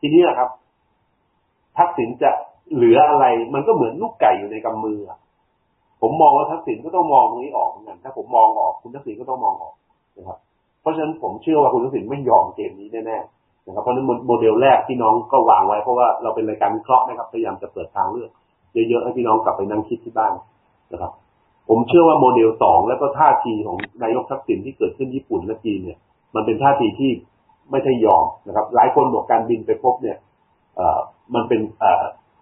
ทีนี้นะครับทักษิณจะเหลืออะไร มันก็เหมือนลูกไก่อยู่ในกำมือผมมองว่าทักษิณก็ต้องมองตรงนี้ออกเหมือนกันถ้าผมมองออกคุณทักษิณก็ต้องมองออกนะครับ เพราะฉะนั้นผมเชื่อว่าคุณทักษิณไม่ยอมเกมนี้แน่ๆนะครับเพราะฉะนั้นโมเดลแรกที่น้องก็วางไว้เพราะว่าเราเป็นรายการวิเคราะห์นะครับพยายามจะเปิดทางเลือกเยอะๆให้พี่น้องกลับไปนั่งคิดที่บ้านนะครับ ผมเชื่อว่าโมเดลสองแล้วก็ท่าทีของนายกทักษิณที่เกิดขึ้นญี่ปุ่นและจีนเนี่ย มันเป็นท่าทีที่ ไม่ใช่ยอมนะครับ หลายคนบอกการบินไปพบเนี่ยมันเป็น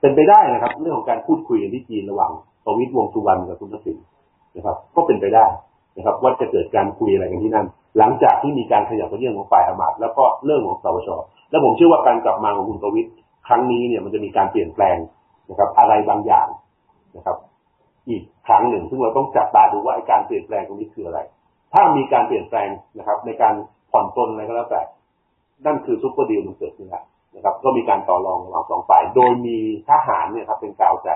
เป็นไปได้นะครับ เรื่องของการพูดคุยกันที่จีนระหว่างประวิตรวงสุวรรณกับคุณทักษิณนะครับ ก็เป็นไปได้นะครับ ว่าจะเกิดการคุยอะไรกันที่นั่น หลังจากที่มีการขยับเรื่องของฝ่ายอมาตแล้วก็เรื่องของสวชและผมเชื่อว่าการกลับมาของคุณประวิตรครั้งนี้เนี่ยมันจะมีการเปลี่ยนแปลงนะครับ อะไรบางอย่างนะครับ อีกครั้งหนึ่ง ซึ่งเราต้องจับตาดูว่าการเปลี่ยนแปลงตรงนี้คืออะไร ถ้ามีการเปลี่ยนแปลงนะครับ ในการผ่อนปลนอะไรก็แล้วแต่ นั่นคือซุปเปอร์ดีลมันเกิดขึ้นแล้วนะครับ ก็มีการต่อรองระหว่างสองฝ่าย โดยมีทหารเนี่ยครับเป็นกาวใจ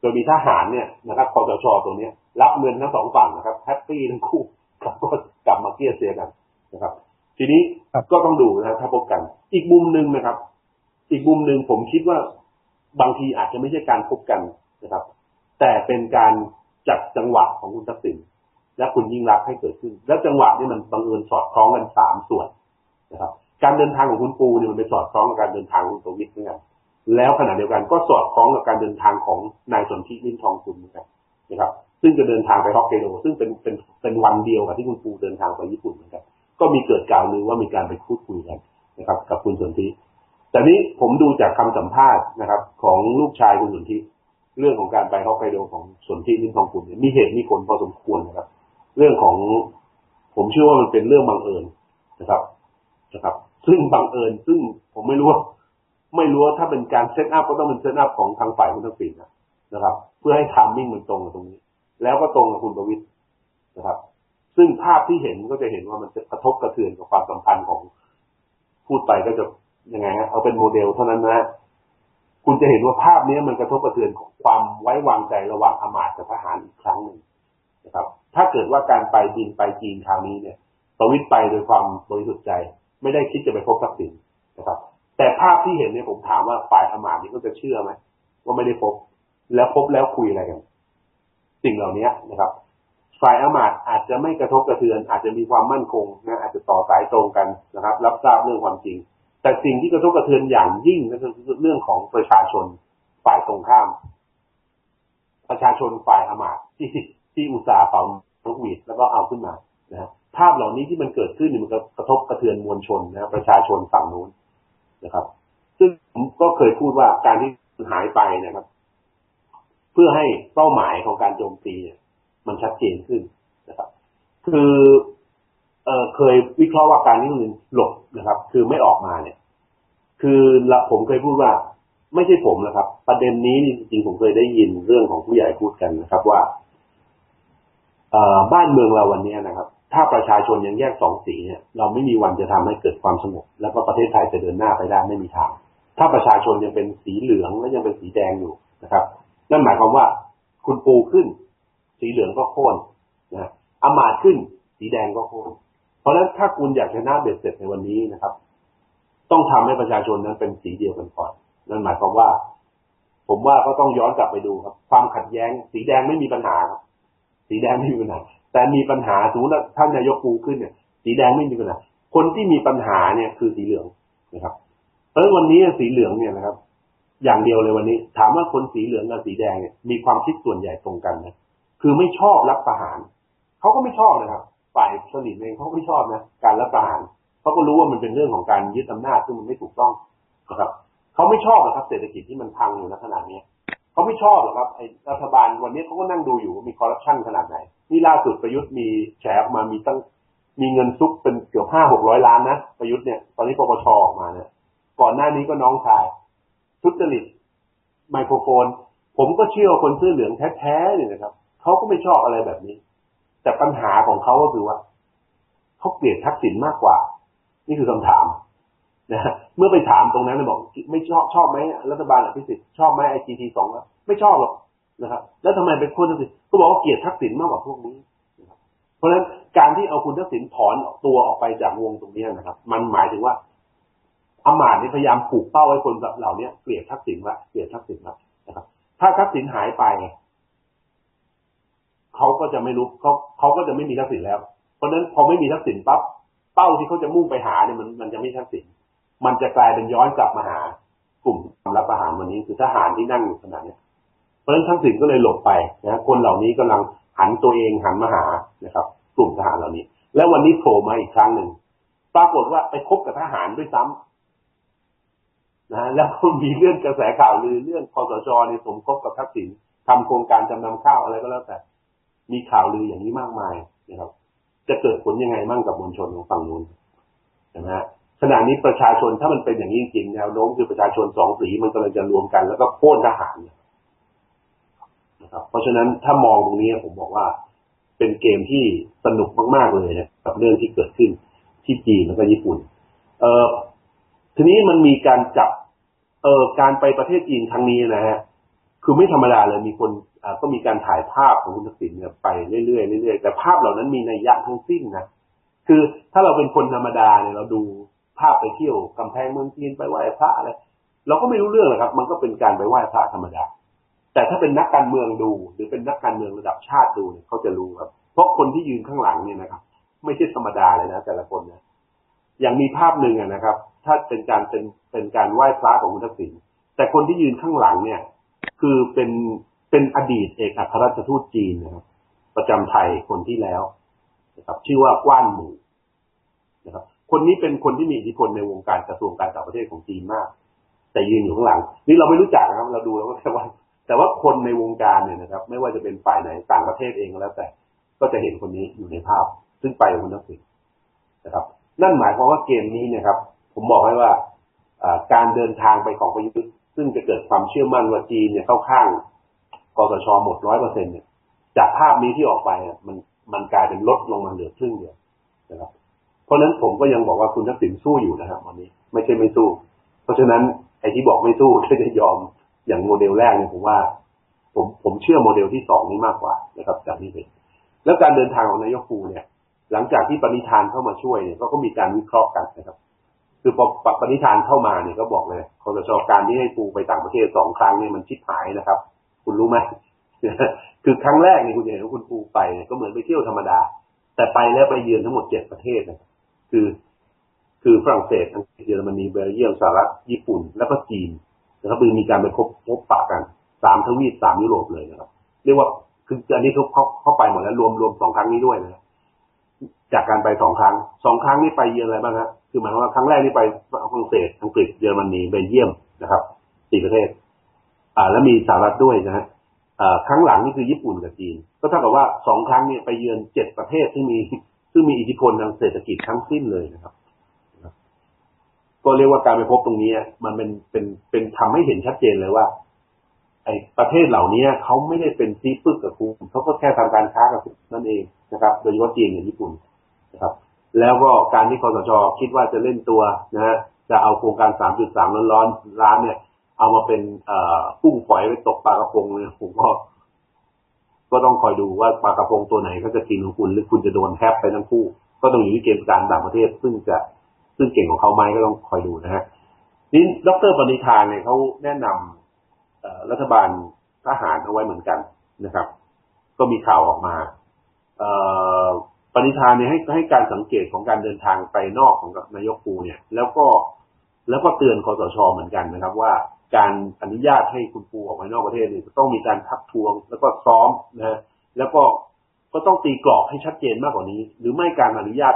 โดยมีทหารเนี่ยนะครับคอสชตัวเนี้ย รับเงินทั้งสองฝั่งนะครับแฮปปี้ทั้งคู่กลับก็กลับมาเกลี้ยเสียกันนะครับ ทีนี้ก็ต้องดูนะถ้าพบกัน อีกมุมหนึ่งนะครับ อีกมุมหนึ่งผมคิดว่าบางทีอาจจะไม่ใช่การพบกันนะครับ แต่เป็นการจัดจังหวะของคุณทักษิณและคุณยิ่งรักให้เกิดขึ้น แล้วจังหวะนี้มันบังเอิญสอดคล้องกันสามส่วนนะครับ การเดินทางของคุณปูเนี่ยมันไปสอดคล้องกับการเดินทางของตัววิทเหมือนกันแล้วขณะเดียวกันก็สอดคล้องกับการเดินทางของนายสนธิลิ้นทองคุณนะครับนะครับ ซึ่งจะเดินทางไปฮอกไกโดซึ่งเป็นเป็นเป็นวันเดียวกับที่คุณปูเดินทางไปญี่ปุ่นเหมือนกัน ก็มีเกิดกล่าวลือว่ามีการไปพูดคุยกันนะครับ กับคุณสนธิแต่นี้ผมดูจากคำสัมภาษณ์นะครับ ของลูกชายคุณสนธิเรื่องของการไปฮอกไกโดของสนธิลิ้นทองคุณมีเหตุมีผลพอสมควรนะครับ เรื่องของผมเชื่อว่ามันเป็นเรื่องบังเอิญนะครับ นะครับ ซึ่งบังเอิญซึ่งผมไม่รู้ว่าไม่รู้ว่าถ้าเป็นการเซตอัพก็ต้องเป็นเซตอัพของทางฝ่ายคุณทักษิณนะครับ เพื่อให้ทามมิ่งมันตรงกับตรงนี้ แล้วก็ตรงกับคุณประวิตรนะครับ ซึ่งภาพที่เห็นก็จะเห็นว่ามันจะกระทบกระเทือนกับความสัมพันธ์ของพูดไปก็จะยังไงฮะเอาเป็นโมเดลเท่านั้นนะคุณจะเห็นว่าภาพนี้มันกระทบกระเทือนความไว้วางใจระหว่างอมาตย์กับทหารอีกครั้งหนึ่งนะครับ ถ้าเกิดว่าการไปบินไปจีนคราวนี้เนี่ย ประวิตรไปโดยความบริสุทธิ์ใจ ไม่ได้คิดจะไปพบทักษิณนะครับ แต่ภาพที่เห็นเนี่ยผมถามว่าฝ่ายอมาตย์นี่ก็จะเชื่อไหมว่าไม่ได้พบ แล้วพบแล้วคุยอะไรกันสิ่งเหล่านี้นะครับ ฝ่ายอมาตย์อาจจะไม่กระทบกระเทือน อาจจะมีความมั่นคงนะอาจจะต่อสายตรงกันนะครับ รับทราบเรื่องความจริง แต่สิ่งที่กระทบกระเทือนอย่างยิ่งก็คือเรื่องของประชาชนฝ่ายตรงข้าม ประชาชนฝ่ายอมาตย์ที่ที่อุตส่าห์เป่านกหวีดแล้วก็เอาขึ้นมานะ ภาพเหล่านี้ที่มันเกิดขึ้นมันกระทบกระเทือนมวลชนนะประชาชนฝั่งนู้นนะครับ ซึ่งผมก็เคยพูดว่าการที่หายไปนะครับ เพื่อให้เป้าหมายของการโจมตีเนี่ย มันชัดเจนขึ้นนะครับ คือเออเคยวิเคราะห์ว่าการที่มันหลบนะครับ คือไม่ออกมาเนี่ย คือละผมเคยพูดว่า ไม่ใช่ผมนะครับ ประเด็นนี้จริงๆผมเคยได้ยินเรื่องของผู้ใหญ่พูดกันนะครับ ว่า บ้านเมืองเราวันนี้นะครับ ถ้าประชาชนยังแยกสองสีเนี่ยเราไม่มีวันจะทำให้เกิดความสงบแล้วก็ประเทศไทยจะเดินหน้าไปได้ไม่มีทาง ถ้าประชาชนยังเป็นสีเหลืองและยังเป็นสีแดงอยู่นะครับ นั่นหมายความว่าคุณปูขึ้น สีเหลืองก็โค่นนะอมาตขึ้น สีแดงก็โค่นเพราะฉะนั้นถ้าคุณอยากชนะเบ็ดเสร็จในวันนี้นะครับ ต้องทำให้ประชาชนนั้นเป็นสีเดียวกันก่อนนั่นหมายความว่า ผมว่าก็ต้องย้อนกลับไปดูครับ ความขัดแย้ง สีแดงไม่มีปัญหาครับ สีแดงไม่มีปัญหาแต่มีปัญหาสมมติว่าท่านนายกปูขึ้นเนี่ย สีแดงไม่มีปัญหาคนที่มีปัญหาเนี่ยคือสีเหลืองนะครับ เพราะวันนี้สีเหลืองเนี่ยนะครับ อย่างเดียวเลยวันนี้ ถามว่าคนสีเหลืองกับสีแดงเนี่ย มีความคิดส่วนใหญ่ตรงกันนะคือไม่ชอบรับประหารเขาก็ไม่ชอบนะครับ ฝ่ายสลิมเองเขาไม่ชอบนะการรับประหารเขาก็รู้ว่ามันเป็นเรื่องของการยึดอำนาจซึ่งมันไม่ถูกต้องนะครับเขาไม่ชอบนะครับ เศรษฐกิจที่มันพังอยู่ในขนาดนี้ เขาไม่ชอบหรอกครับไอ้รัฐบาลวันนี้เขาก็นั่งดูอยู่ว่ามีคอร์รัปชันขนาดไหน นี่ล่าสุดประยุทธ์มีแฉออกมามีตั้งมีเงินซุกเป็นเกือบห้าหกร้อยล้านนะประยุทธ์เนี่ยตอนนี้ปปชออกมาเนี่ยก่อนหน้านี้ก็น้องชายทุจริตไมโครโฟน ผมก็เชื่อคนเสื้อเหลืองแท้ๆเนี่ยนะครับเขาก็ไม่ชอบอะไรแบบนี้ แต่ปัญหาของเขาก็คือว่าเขาเกลียดทักษิณมากกว่า นี่คือคำถาม นะเมื่อไปถามตรงนั้นเลยบอก ไม่ชอบชอบไหมรัฐบาลอภิสิทธิ์ชอบไหมไอจีทีสองไม่ชอบหรอกนะครับ แล้วทำไมเป็นคนทักษิณก็บอกว่าเกลียดทักษิณมากกว่าพวกนี้เพราะฉะนั้นการที่เอาคุณทักษิณถอนตัวออกไปจากวงตรงนี้นะครับ มันหมายถึงว่าอำมาตย์นี่พยายามปลูกเป้าให้คนเหล่านี้เกลียดทักษิณละเกลียดทักษิณละนะครับ ถ้าทักษิณหายไปเขาก็จะไม่รู้เขาเขาก็จะไม่มีทักษิณแล้ว เพราะฉะนั้นพอไม่มีทักษิณปั๊บเป้าที่เขาจะมุ่งไปหาเนี่ยมันมันจะไม่ทักษิณ มันจะกลายเป็นย้อนกลับมาหากลุ่มทำรับประหารวันนี้คือทหารที่นั่งอยู่ขนาดนี้เพราะฉะนั้นทักษิณก็เลยหลบไปนะคนเหล่านี้กำลังหันตัวเองหันมาหานะครับ กลุ่มทหารเหล่านี้ แล้ววันนี้โผล่มาอีกครั้งหนึ่งปรากฏว่าไปคบกับทหารด้วยซ้ำนะแล้วก็มีเรื่องกระแสข่าวลือเรื่องคอสชเนี่ยสมคบกับทักษิณทำโครงการจำนำข้าวอะไรก็แล้วแต่ มีข่าวลืออย่างนี้มากมายนะครับ จะเกิดผลยังไงมั่งกับมวลชนของฝั่งนู้นนะฮะ ขณะนี้ประชาชนถ้ามันเป็นอย่างนี้จริงแนวโน้มคือประชาชนสองสีมันกำลังจะรวมกัน แล้วก็โค่นทหารนะครับ เพราะฉะนั้นถ้ามองตรงนี้ผมบอกว่าเป็นเกมที่สนุกมากๆเลยนะกับเรื่องที่เกิดขึ้นที่จีนแล้วก็ญี่ปุ่น เอ่อทีนี้มันมีการจับ เอ่อการไปประเทศจีนครั้งนี้นะฮะคือไม่ธรรมดาเลยมีคนก็มีการถ่ายภาพของคุณทักษิณเนี่ยไปเรื่อยๆเรื่อยๆแต่ภาพเหล่านั้นมีนัยยะทั้งสิ้นนะคือถ้าเราเป็นคนธรรมดาเนี่ยเราดู ภาพไปเที่ยวกำแพงเมืองจีนไปไหว้พระอะไรเราก็ไม่รู้เรื่องหรอกครับ มันก็เป็นการไปไหว้พระธรรมดา แต่ถ้าเป็นนักการเมืองดู หรือเป็นนักการเมืองระดับชาติดูเนี่ยเขาจะรู้ครับ เพราะคนที่ยืนข้างหลังเนี่ยนะครับ ไม่ใช่ธรรมดาเลยนะแต่ละคนนะอย่างมีภาพหนึ่งนะครับ ถ้าเป็นการเป็นเป็นการไหว้พระของคุณทักษิณแต่คนที่ยืนข้างหลังเนี่ย คือเป็นเป็นอดีตเอกอัครราชทูตจีนนะครับ ประจำไทยคนที่แล้วนะครับ ชื่อว่ากว้านหมู่นะครับ คนนี้เป็นคนที่มีอิทธิพลในวงการกระทรวงการต่างประเทศของจีนมาก แต่ยืนอยู่ข้างหลัง นี่เราไม่รู้จักนะครับเราดูแล้วก็แค่ว่า แต่ว่าคนในวงการเนี่ยนะครับ ไม่ว่าจะเป็นฝ่ายไหนต่างประเทศเองก็แล้วแต่ ก็จะเห็นคนนี้อยู่ในภาพ ซึ่งไปกับคุณทักษิณนะครับ นั่นหมายความว่าเกมนี้เนี่ยครับ ผมบอกให้ว่าการเดินทางไปของประยุทธ์ซึ่งจะเกิดความเชื่อมั่นว่าจีนเนี่ยเข้าข้างกสชหมดร้อยเปอร์เซ็นเนี่ยจากภาพนี้ที่ออกไปมันมันกลายเป็นลดลงมาเหลือครึ่งเดียวนะครับ เพราะฉะนั้นผมก็ยังบอกว่าคุณทักษิณสู้อยู่นะครับวันนี้ ไม่ใช่ไม่สู้ เพราะฉะนั้นไอ้ที่บอกไม่สู้ก็จะยอมอย่างโมเดลแรกเนี่ยผมว่า ผมผมเชื่อโมเดลที่สองนี้มากกว่านะครับจากนี้เป็นแล้วการเดินทางของนายกฟูเนี่ย หลังจากที่ปณิธานเข้ามาช่วยเนี่ยก็มีการวิเคราะห์กันนะครับ คือพอปณิธานเข้ามาเนี่ยก็บอกเลยคอสชการที่ให้ฟูไปต่างประเทศสองครั้งเนี่ยมันชิบหายนะครับ คุณรู้ไหมคือครั้งแรกเนี่ยคุณเห็นว่าคุณฟูไปเนี่ยก็เหมือนไปเที่ยวธรรมดา แต่ไปแล้วไปเยือนทั้งหมดเจ็ดประเทศนะ คือ คือฝรั่งเศสอังกฤษเยอรมนีเบลเยียมสหรัฐญี่ปุ่น แล้วก็จีนนะครับคือมีการไปพบพบปะกันสามทวีปสามยุโรปเลยนะครับ เรียกว่าคืออันนี้เขาเขาเข้าไปหมดแล้วรวมรวมสองครั้งนี้ด้วยนะจากการไปสองครั้งสองครั้งนี้ไปเยือนอะไรบ้างฮะคือหมายความว่าครั้งแรกนี่ไปฝรั่งเศสอังกฤษเยอรมนีเบลเยียมนะครับสี่ประเทศ อ่า แล้วมีสหรัฐด้วยนะฮะอ่าครั้งหลังนี่คือญี่ปุ่นกับจีน ก็เท่ากับว่าสองครั้งเนี่ยไปเยือนเจ็ดประเทศที่มี ซึ่งมีอิทธิพลทางเศรษฐกิจทั้งสิ้นเลยนะครับ ก็เรียกว่าการไปพบตรงนี้ มันเป็นเป็นเป็นทำให้เห็นชัดเจนเลยว่า ไอ้ประเทศเหล่านี้เขาไม่ได้เป็นซีปึกกับคุณเขาก็แค่ทำการค้ากับคุณนั่นเองนะครับ โดยเฉพาะจีนกับญี่ปุ่นนะครับ แล้วก็การที่คอสชคิดว่าจะเล่นตัวนะฮะจะเอาโครงการ 3.3ร้อนๆร้านเนี่ย เอามาเป็นเอ่อกุ้งฝอยไปตกปลากระพงเลยผมก็ ก็ต้องคอยดูว่าปลากระพงตัวไหนเขาจะกินของคุณหรือคุณจะโดนแทบไปทั้งคู่ ก็ต้องอยู่ที่เกมการต่างประเทศ ซึ่งจะซึ่งเก่งของเขาไหมก็ต้องคอยดูนะฮะนี่ดรปณิธานเนี่ยเขาแนะนำรัฐบาลทหารเอาไว้เหมือนกันนะครับ ก็มีข่าวออกมาปณิธานเนี่ยให้ให้การสังเกตของการเดินทางไปนอกของนายกปูเนี่ย แล้วก็แล้วก็เตือนคอสชเหมือนกันนะครับ ว่า การอนุญาตให้คุณปูออกไปนอกประเทศเนี่ยจะต้องมีการทักทวง แล้วก็ซ้อมนะฮะแล้วก็ก็ต้องตีกรอบให้ชัดเจนมากกว่านี้ หรือไม่การอนุญาต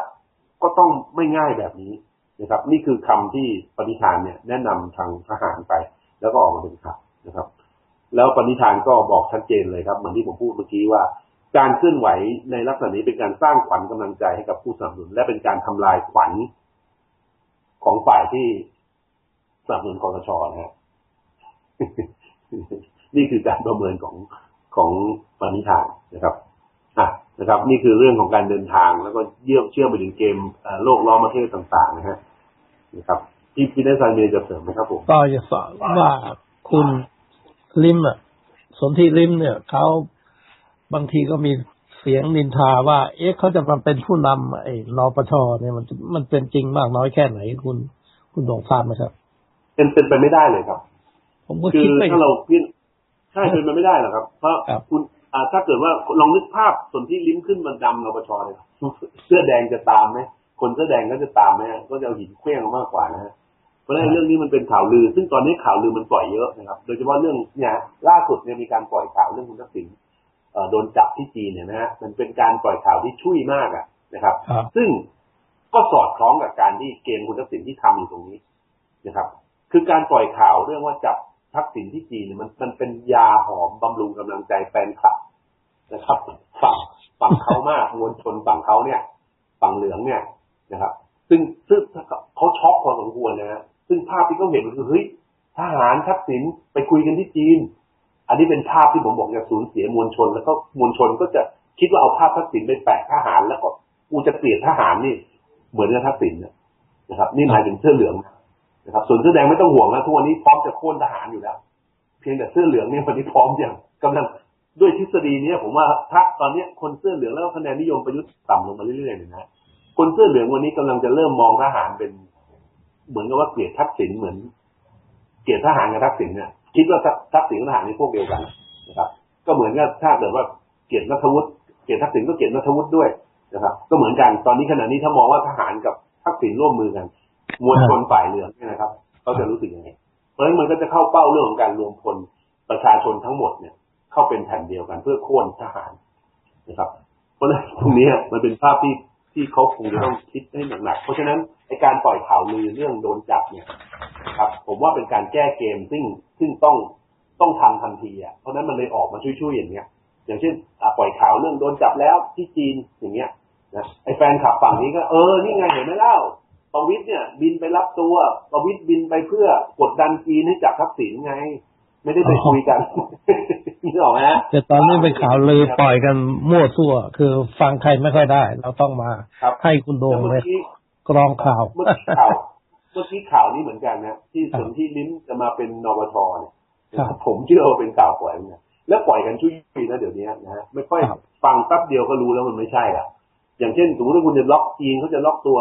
ก็ต้องไม่ง่ายแบบนี้นะครับ นี่คือคำที่ปณิธานเนี่ยแนะนำทางทหารไป แล้วก็ออกมาเป็นข่าวนะครับ แล้วปณิธานก็บอกชัดเจนเลยครับ เหมือนที่ผมพูดเมื่อกี้ว่า การเคลื่อนไหวในลักษณะนี้เป็นการสร้างขวัญกำลังใจให้กับผู้สนับสนุน และเป็นการทำลายขวัญของฝ่ายที่สนับสนุนคอสชนะฮะ นี่คือการประเมินของของปณิธานนะครับอะนะครับ นี่คือเรื่องของการเดินทางแล้วก็เยี่ยมเชื่อมไปถึงเกมโลกล้อมประเทศต่าง ๆ นะฮะนะครับที่พี่ได้ซานเมจะเสริมไหมครับผมก็จะฝากว่าคุณลิมอะสนธิลิมเนี่ยเขาบางทีก็มีเสียงนินทาว่า เอ๊ะเขาจะมาเป็นผู้นำไอ้นปชเนี่ยมันมันเป็นจริงมากน้อยแค่ไหนคุณ คุณคุณดงทราบไหมครับ เป็นเป็นไปไม่ได้เลยครับ ผมก็คืคิดอไปถ้าเราพินใช่เป็นไปไม่ได้หรอกครับ เพราะครับคุณอ่าถ้าเกิดว่าลองนึกภาพส่วนที่ลิ้มขึ้นบันดำนปชเลยครับเสื้อแดงจะตามไหมคนเสื้อแดงก็จะตามไหมก็จะเอาหินเคลื่องมากกว่านะฮะเพราะฉะนั้นเรื่องนี้มันเป็นข่าวลือ ซึ่งตอนนี้ข่าวลือมันปล่อยเยอะนะครับ โดยเฉพาะเรื่องเนี่ยล่าสุดเนี่ยมีการปล่อยข่าวเรื่องคุณทักษิณเอ่อโดนจับที่จีนเนี่ยนะฮะมันเป็นการปล่อยข่าวที่ช่วยมากอะนะครับครับ ซึ่งก็สอดคล้องกับการที่เกมคุณทักษิณที่ทำอยู่ตรงนี้นะครับ คือการปล่อยข่าวเรื่องว่าจับ ทักษิณที่จีนเนี่ยมันมันเป็นยาหอมบำรุงกำลังใจแฟนคลับนะครับฝั่งฝั่งเขามากมวลชนฝั่งเขาเนี่ยฝั่งเหลืองเนี่ยนะครับ ซึ่งซึ่งเขาช็อกพอสมควรนะฮะซึ่งภาพที่เขาเห็นก็คือเฮ้ยทหารทักษิณไปคุยกันที่จีน อันนี้เป็นภาพที่ผมบอกจะสูญเสียมวลชน แล้วก็มวลชนก็จะคิดว่าเอาภาพทักษิณไปแปะทหารแล้วก็กูจะเกลียดทหารนี่ เหมือนกับทักษิณนะนะครับ นี่หมายถึงเสื้อเหลืองนะ ครับ ส่วนเสื้อแดงไม่ต้องห่วงนะทุกวันนี้พร้อมจะโค่นทหารอยู่แล้ว เพียงแต่เสื้อเหลืองนี่วันนี้พร้อมอย่างกำลังด้วยทฤษฎีนี้ผมว่าถ้าตอนนี้คนเสื้อเหลืองแล้วคะแนนนิยมประยุทธ์ต่ำลงมาเรื่อยๆเนี่ยนะคนเสื้อเหลืองวันนี้กำลังจะเริ่มมองทหารเป็น เหมือนกับว่าเกลียดทักษิณเหมือน เกลียดทหารกับทักษิณเนี่ยคิดว่าทักษิณทหารนี่พวกเดียวกันนะครับ ก็เหมือนกับถ้าเกิดว่าเกลียดนัทวุฒิเกลียดทักษิณก็เกลียดนัทวุฒิด้วยนะครับ ก็เหมือนกันตอนนี้ขณะนี้ถ้ามองว่าทหารกับทักษิณร่วมมือกัน มวลชนฝ่ายเหลืองเนี่ยนะครับเขาจะรู้สึกยังไงเพราะฉะนั้นมันก็จะเข้าเป้าเรื่องของการรวมพลประชาชนทั้งหมดเนี่ย เข้าเป็นแผ่นเดียวกันเพื่อโค่นทหารนะครับ เพราะฉะนั้นตรงนี้มันเป็นภาพที่ที่เขาคงจะต้องคิดให้หนักๆเพราะฉะนั้นไอการปล่อยข่าวลือเรื่องโดนจับเนี่ยครับ ผมว่าเป็นการแก้เกมซึ่งซึ่งต้องต้องทำทันทีอะเพราะฉะนั้นมันเลยออกมาช่วยๆอย่างเงี้ย อย่างเช่นปล่อยข่าวเรื่องโดนจับแล้วที่จีนอย่างเงี้ยนะไอแฟนขับฝั่งนี้ก็เออนี่ไงเห็นไหมเล่า ประวิตยเนี่ย บินไปรับตัวประวิตยบินไปเพื่อกดดันจีนให้จับทักษิณไง ไม่ได้ไปคุยกันนี่ออกไหมฮะแต่ตอนนี้เป็นข่าวลือปล่อยกันมั่วซั่ว คือฟังใครไม่ค่อยได้ เราต้องมาครับให้คุณโดแล้วงเมื่เลอยกี้กรองข่าวเมื่อกี้ข่าวเมื่อกี้ข่าวนี้เหมือนกันนะที่สนที่ลิ้มจะมาเป็นนปชเนี่ยครับผมเชื่อว่าเป็นข่าวปล่อยเหมือนกันแล้วปล่อยกันช่วยๆนะเดี๋ยวนี้นะฮะไม่ค่อยครับฟังแป๊บเดียวก็รู้แล้วมันไม่ใช่อะ อย่างเช่นสมมติว่าคุณจะล็อกจีนเขาจะล็อกตัว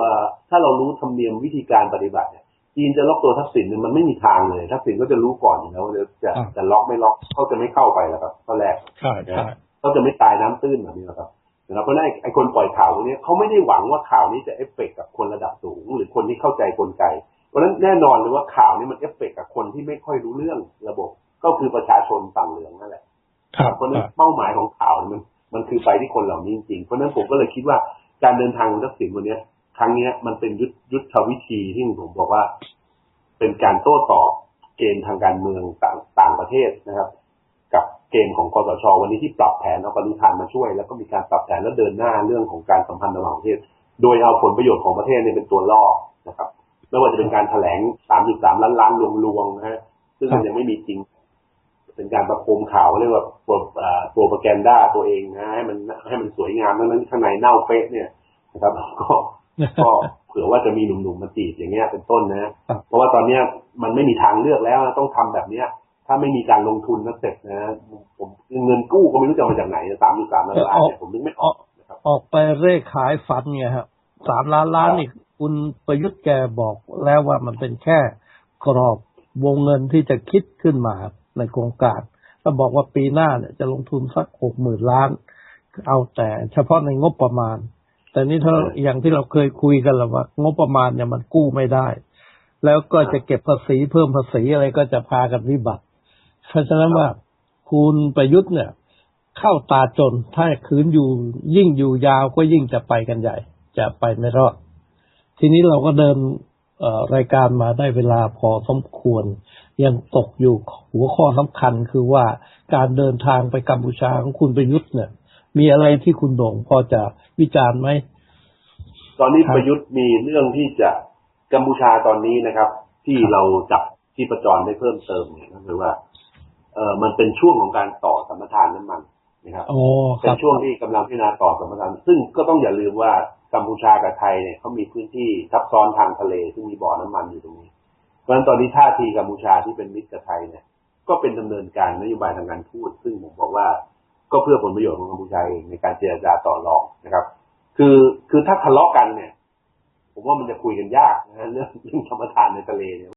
ถ้าเรารู้ธรรมเนียมวิธีการปฏิบัติเนี่ยจีนจะล็อกตัวทักษิณเนี่ยมันไม่มีทางเลยทักษิณก็จะรู้ก่อนอยู่แล้วว่าจะจะล็อกไม่ล็อกเขาจะไม่เข้าไปแล้วครับข้อแรกใช่ใช่เขาจะไม่ตายน้ำตื้นแบบนี้หรอกครับนะครับเพราะฉะนั้นไอ้ไอ้คนปล่อยข่าวพวกนี้เขาไม่ได้หวังว่าข่าวนี้จะเอฟเฟกต์กับคนระดับสูง หรือคนที่เข้าใจกลไก เพราะฉะนั้นแน่นอนเลยว่าข่าวนี้มันเอฟเฟกต์กับคนที่ไม่ค่อยรู้เรื่องระบบ ก็คือประชาชนฝั่งเหลืองนั่นแหละครับเพราะฉะนั้นเป้าหมายของข่าวเนี่ยมัน มันคือไปที่คนเหล่านี้จริงๆ เพราะนั้นผมก็เลยคิดว่าการเดินทางของทักษิณวันนี้ครั้งนี้มันเป็นยุทธยุทธวิธีที่ผมบอกว่า เป็นการโต้ตอบเกมทางการเมืองต่างต่างประเทศนะครับ กับเกมของคอสชวันนี้ที่ปรับแผนเอาปฏิทานมาช่วย แล้วก็มีการปรับแผนแล้วเดินหน้าเรื่องของการสัมพันธ์ระหว่างประเทศ โดยเอาผลประโยชน์ของประเทศเนี่ยเป็นตัวล่อนะครับไม่ว่าจะเป็นการแถลง 3.3 ล้านล้านลวงๆนะฮะซึ่งมันยังไม่มีจริง เป็นการประโคมข่าวเรียกว่าโปรโปรปแกนด้าตัวเองนะให้มันให้มันสวยงามทั้งนั้นข้างในเน่าเป๊ะเนี่ยนะครับก็ก็เผื่อว่าจะมีหนุ่มๆมาจีบอย่างเงี้ยเป็นต้นนะครับเพราะว่าตอนเนี้ยมันไม่มีทางเลือกแล้วต้องทำแบบเนี้ย ถ้าไม่มีการลงทุนก็เสร็จนะ ผมเงินกู้ก็ไม่รู้จะเอามาจากไหนสามจุดสามล้านล้านเนี่ยผมนึกไม่ออกนะครับออกไปเร่ขายฝันไงครับสามล้านล้านนี่คุณประยุทธ์แกบอกแล้วว่ามันเป็นแค่กรอบวงเงินที่จะคิดขึ้นมา ในโครงการก็บอกว่าปีหน้าเนี่ยจะลงทุนสักหกหมื่นล้าน เอาแต่เฉพาะในงบประมาณ แต่นี่ถ้าอย่างที่เราเคยคุยกันแล้วว่า งบประมาณเนี่ยมันกู้ไม่ได้ แล้วก็จะเก็บภาษีเพิ่มภาษีอะไรก็จะพากันวิบัติ เพราะฉะนั้นว่าคุณประยุทธ์เนี่ย เข้าตาจนถ้าคืนอยู่ยิ่งอยู่ยาวก็ยิ่งจะไปกันใหญ่ จะไปไม่รอด ทีนี้เราก็เดินเอ่อรายการมาได้เวลาพอสมควร ยังตกอยู่หัวข้อสำคัญคือว่าการเดินทางไปกัมพูชาของคุณประยุทธ์เนี่ย มีอะไรที่คุณโด่งพอจะวิจารณ์ไหมตอนนี้ครับประยุทธ์มีเรื่องที่จะกัมพูชาตอนนี้นะครับ ที่เราจับที่ประจรได้เพิ่มเติมเนี่ยก็คือว่า เออมันเป็นช่วงของการต่อสัมปทานน้ำมันนะครับอ๋อคเป็รันบช่วงที่กำลังพิจารณาต่อสัมปทาน ซึ่งก็ต้องอย่าลืมว่ากัมพูชากับไทยเนี่ยเขามีพื้นที่ซับซ้อนทางทะเล ซึ่งมีบ่อน้ำมันอยู่ตรงนี้เพ ราะฉะนั้นตอนนี้ท่าทีกัมพูชาที่เป็นมิตรกับไทยเนี่ย ก็เป็นดำเนินการนโยบายทางการทูตซึ่งผมบอกว่าก็เพื่อผลประโยชน์ของกัมพูชาเองในการเจรจาต่อรองนะครับ คือคือถ้าทะเลาะกันเนี่ย ผมว่ามันจะคุยกันยากนะฮะเรื่องเรื่องธรรมทานในทะเลเนี่ย